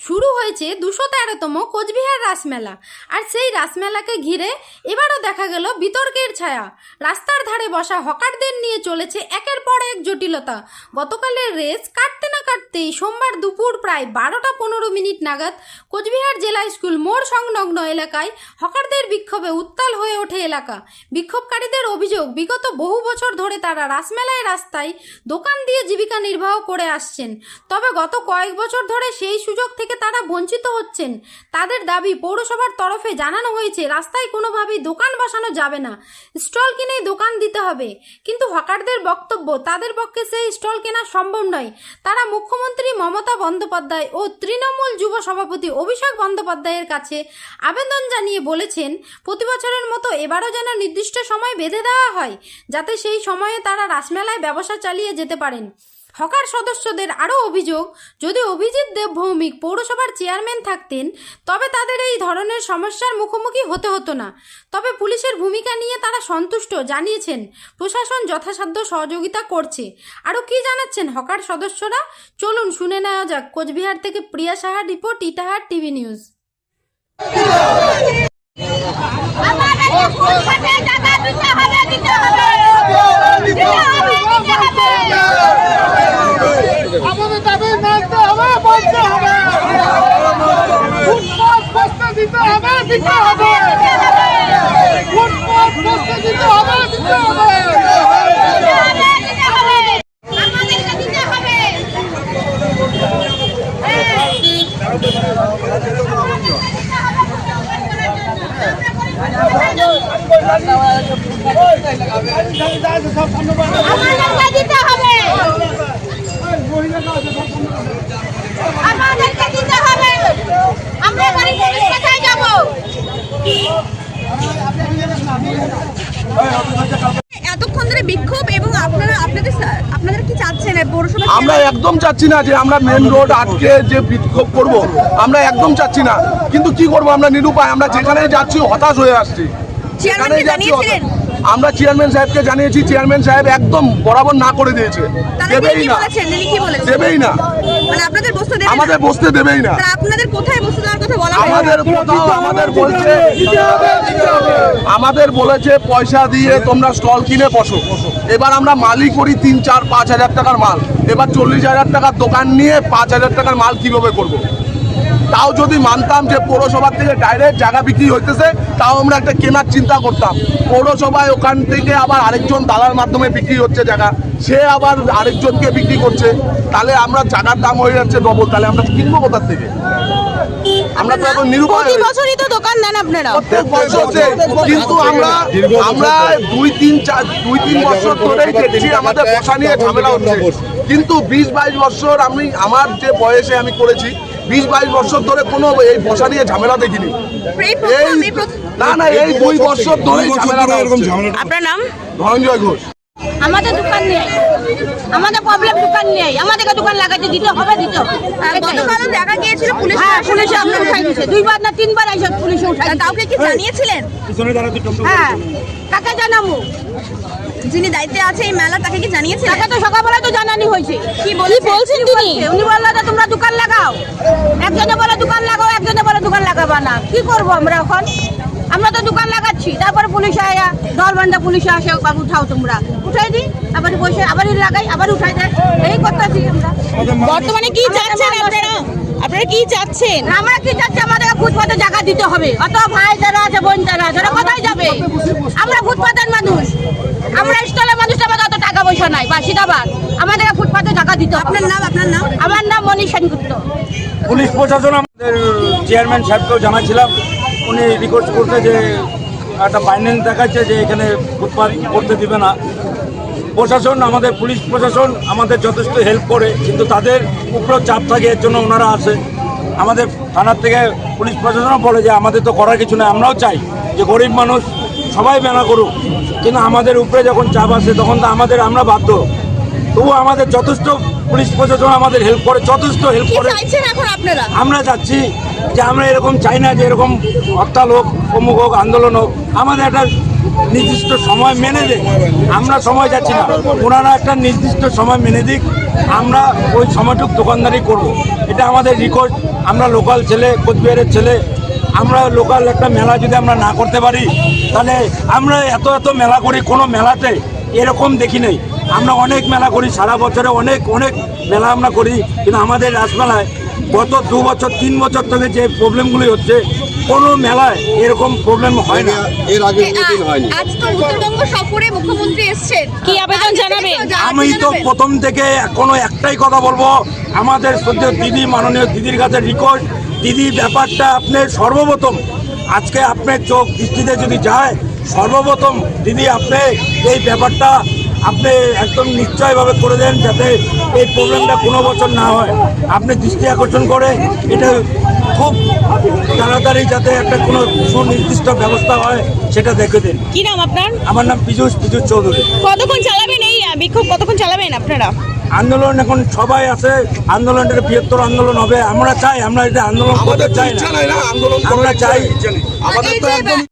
শুরু হয়েছে দুশো তেরোতম কোচবিহার রাসমেলা। আর সেই রাসমেলাকে ঘিরে এবারও দেখা গেল বিতর্কের ছায়া। রাস্তার ধারে বসা হকারদের নিয়ে চলেছে একের পর এক জটিলতা। গতকালের রেস কাটতে না কাটতেই সোমবার দুপুর প্রায় বারোটা পনেরো মিনিট নাগাদ কোচবিহার জেলা স্কুল মোড় সংলগ্ন এলাকায় হকারদের বিক্ষোভে উত্তাল হয়ে ওঠে এলাকা। বিক্ষোভকারীদের অভিযোগ, বিগত বহু বছর ধরে তারা রাসমেলায় রাস্তায় দোকান দিয়ে জীবিকা নির্বাহ করে আসছেন। তবে গত কয়েক বছর ধরে সেই সুযোগ থেকে তারা বঞ্চিত হচ্ছেন। তাদের দাবি, পৌরসভার তরফে জানানো হয়েছে, রাস্তায় কোনোভাবেই দোকান বসানো যাবে না। স্টল কিনেই দোকান দিতে হবে। কিন্তু হকারদের বক্তব্য, তাদের পক্ষে সেই স্টল কেনা সম্ভব নয়। তারা মুখ্যমন্ত্রী মমতা বন্দ্যোপাধ্যায় ও তৃণমূল যুব সভাপতি অভিষেক বন্দ্যোপাধ্যায়ের কাছে আবেদন জানিয়ে বলেছেন প্রতি বছরের মতো এবারও যেন নির্দিষ্ট সময় বেঁধে দেওয়া হয়, যাতে সেই সময়ে তারা রাসমেলায় ব্যবসা চালিয়ে যেতে পারেন। হকার সদস্যদের আরও অভিযোগ, যদি অভিজিৎ দেব ভৌমিক পৌরসভার চেয়ারম্যান থাকতেন, তবে তাদের এই ধরনের সমস্যার মুখোমুখি হতে হতো না। তবে পুলিশের ভূমিকা নিয়ে তারা সন্তুষ্ট, জানিয়েছেন, প্রশাসন যথাসাধ্য সহযোগিতা করছে। আরও কি জানাচ্ছেন হকার সদস্যরা? চলুন শুনে নেওয়া যাক। কোচবিহার থেকে প্রিয়া সাহার রিপোর্ট, ইটাহার টিভি নিউজ আমাদেরকে ভোট হাতে টাকা দিতে হবে দিতে হবে দিতে হবে দিতে হবে আমাদের দাবি মানতে হবে বলতে হবে ফুটপাত বসতে দিতে হবে। দিতে হবে দিতে হবে। আমাদেরকে দিতে হবে আমাদেরকে দিতে হবে আমাদেরকে দিতে হবে আমরা বাড়ি পুলিশ কোথায় যাব এতক্ষণ ধরে বিক্ষোভ এবং আপনারা আপনাদের কি চাচ্ছেন? পৌরসভা আমরা একদম চাচ্ছি না যে আমরা মেন রোড আটকে যে বিক্ষোভ করব আমরা একদম চাচ্ছি না। কিন্তু কি করব আমরা নিরুপায়? আমরা যেখানে যাচ্ছি হতাশ হয়ে আসছি। যেখানেই যাচ্ছি। আমরা চেয়ারম্যান সাহেবকে জানিয়েছি চেয়ারম্যান সাহেব একদম বরাবর না করে দিয়েছে। দেবেই না। বলেছেন? দেবেই না। মানে আমাদের বসতে দেবেই না। না আপনাদের কোথায় বসতে দেওয়ার কথা বলা আমাদের আমাদের বলছে আমাদের বলেছে পয়সা দিয়ে তোমরা স্টল কিনে বসো। এবার আমরা মালই করি তিন চার পাঁচ হাজার টাকার মাল। এবার চল্লিশ হাজার টাকার দোকান নিয়ে পাঁচ হাজার টাকার মাল কীভাবে করব। তাও যদি মানতাম যে পৌরসভার থেকে ডাইরেক্ট জায়গা বিক্রি হইতেছে তাও আমরা একটা কেনার চিন্তা করতাম। পৌরসভায় ওখান থেকে আবার আরেকজন দালার মাধ্যমে বিক্রি হচ্ছে জায়গা। সে আবার আরেকজনকে বিক্রি করছে। তাহলে আমরা জায়গার দাম হয়ে যাচ্ছে ডবল তাহলে আমরা কিনবো কোথার থেকে? আমরা তো এখন নিরুপায় প্রতি গেছি। বছরই তো দোকান দেন আপনারা। প্রত্যেক বছর কিন্তু আমরা আমরা দুই তিন চার দুই তিন বছর ধরেই দেখছি আমাদের বসা নিয়ে ঝামেলা হচ্ছে। কিন্তু বিশ বাইশ বছর আমি আমার যে বয়সে আমি করেছি বিশ বাইশ বছর ধরে কোনো এই বসা নিয়ে ঝামেলা দেখিনি। এই না না এই দুই বছর ঝামেলাটা আপনার নাম? ধনঞ্জয় ঘোষ। আমাদের দোকান নেই। আমাদের প্রবলেম দোকান নেই। আমাদেরকে দোকান লাগাতে দিতে হবে দিতে হবে। গতকালও দেখা গিয়েছিল পুলিশ হ্যাঁ পুলিশে আপনার উঠাই দিয়েছে। দুইবার না তিনবার এইসব পুলিশে উঠাই কাউকে কি জানিয়েছিলেন? হ্যাঁ। কাকে জানাব। যিনি দায়িত্বে আছে এই মেলা তাকে কি জানিয়েছিলেন তাকে তো সকালবেলা তো জানানি হয়েছে। কি বলছেন? বলছেন তিনি? উনি বলল যে তোমরা দোকান লাগাও। একজনে বলে দোকান লাগাও একজনে বলে দোকান লাগাবা না। কি করব আমরা এখন? আমরা তো দোকান লাগাচ্ছি। তারপরে পুলিশ আয়া দল বান্ধা পুলিশ আসে বাবু উঠাও তোমরা। উঠাই দিই আবার বসে আবার লাগাই আবার উঠাই দেয়। এই করতেছি আমরা। বর্তমানে কি চাচ্ছেন আপনারা? কি চাচ্ছেন? না, আমরা কি চাচ্ছি? আমাদের ফুটপাতে জায়গা দিতে হবে। অত ভাই যারা আছে বোন যারা আছে ওরা কোথায় যাবে? আমরা ফুটপাতের মানুষ। আমরা স্টলের মানুষ আমাদের অত টাকা পয়সা নাই বা সিদাবাদ আমাদের ফুটপাতে জায়গা দিতে আপনার নাম আপনার নাম? আমার নাম মনীষ সেনগুপ্ত। পুলিশ প্রশাসন আমাদের চেয়ারম্যান সাহেবকেও জানাচ্ছিলাম। উনি রিকোয়েস্ট করতে যে একটা ফাইন্যান্স দেখাচ্ছে যে এখানে ফুটপাত করতে দিবে না। প্রশাসন আমাদের পুলিশ প্রশাসন আমাদের যথেষ্ট হেল্প করে কিন্তু তাদের উপরেও চাপ থাকে এর জন্য ওনারা আসে আমাদের থানার থেকে পুলিশ প্রশাসনও বলে যে আমাদের তো করার কিছু নেই আমরাও চাই যে গরিব মানুষ সবাই মেলা করুক। কিন্তু আমাদের উপরে যখন চাপ আসে তখন তো আমাদের আমরা বাধ্য। তবু আমাদের যথেষ্ট পুলিশ প্রশাসন আমাদের হেল্প করে যথেষ্ট হেল্প করে। আমরা চাচ্ছি যে আমরা এরকম চাই না যে এরকম হরতাল হোক অমুক হোক আন্দোলন হোক আমাদের একটা নির্দিষ্ট সময় মেনে দেয় আমরা সময় যাচ্ছি না। ওনারা একটা নির্দিষ্ট সময় মেনে দিক। আমরা ওই সময়টুক দোকানদারি করব। এটা আমাদের রিকোয়েস্ট আমরা লোকাল ছেলে, কোচবিহারের ছেলে, আমরা লোকাল একটা মেলা যদি আমরা না করতে পারি, তাহলে আমরা এত এত মেলা করি, কোনো মেলাতে এরকম দেখি নেই। আমরা অনেক মেলা করি, সারা বছরে অনেক অনেক মেলা আমরা করি, কিন্তু আমাদের রাসমেলায় গত দু বছর, তিন বছর থেকে যে প্রবলেমগুলি হচ্ছে কোনো মেলায় এরকম প্রবলেম হয় না। এর আগে কোনোদিন হয়নি। আজ তো উত্তরবঙ্গ সফরে মুখ্যমন্ত্রী এসছেন। কি আবেদন জানাবেন? আমি তো প্রথম থেকে কোনো একটাই কথা বলব। আমাদের সদ্য দিদি মাননীয় দিদির কাছে রিকোয়েস্ট দিদি ব্যাপারটা আপনার সর্বপ্রথম আজকে আপনার চোখ দৃষ্টিতে যদি যায় সর্বপ্রথম দিদি আপনি এই ব্যাপারটা আপনি একদম নিশ্চয়ভাবে করে দেন যাতে এই প্রবলেমটা কোনো বছর না হয়। আপনি দৃষ্টি আকর্ষণ করে এটা খুব তাড়াতাড়ি যাতে একটা কোনো সুনির্দিষ্ট ব্যবস্থা হয় সেটা দেখে দিন। কি নাম আপনার? আমার নাম পীযুষ পীযুষ চৌধুরী। কতক্ষণ চালাবেন এই বিক্ষোভ? কতক্ষণ চালাবেন আপনারা? আন্দোলন এখন সবাই আছে আন্দোলনটা বৃহত্তর আন্দোলন হবে। আমরা চাই আমরা এটা আন্দোলন করতে চাই না। আন্দোলন আমরা চাই আমাদের তো একদম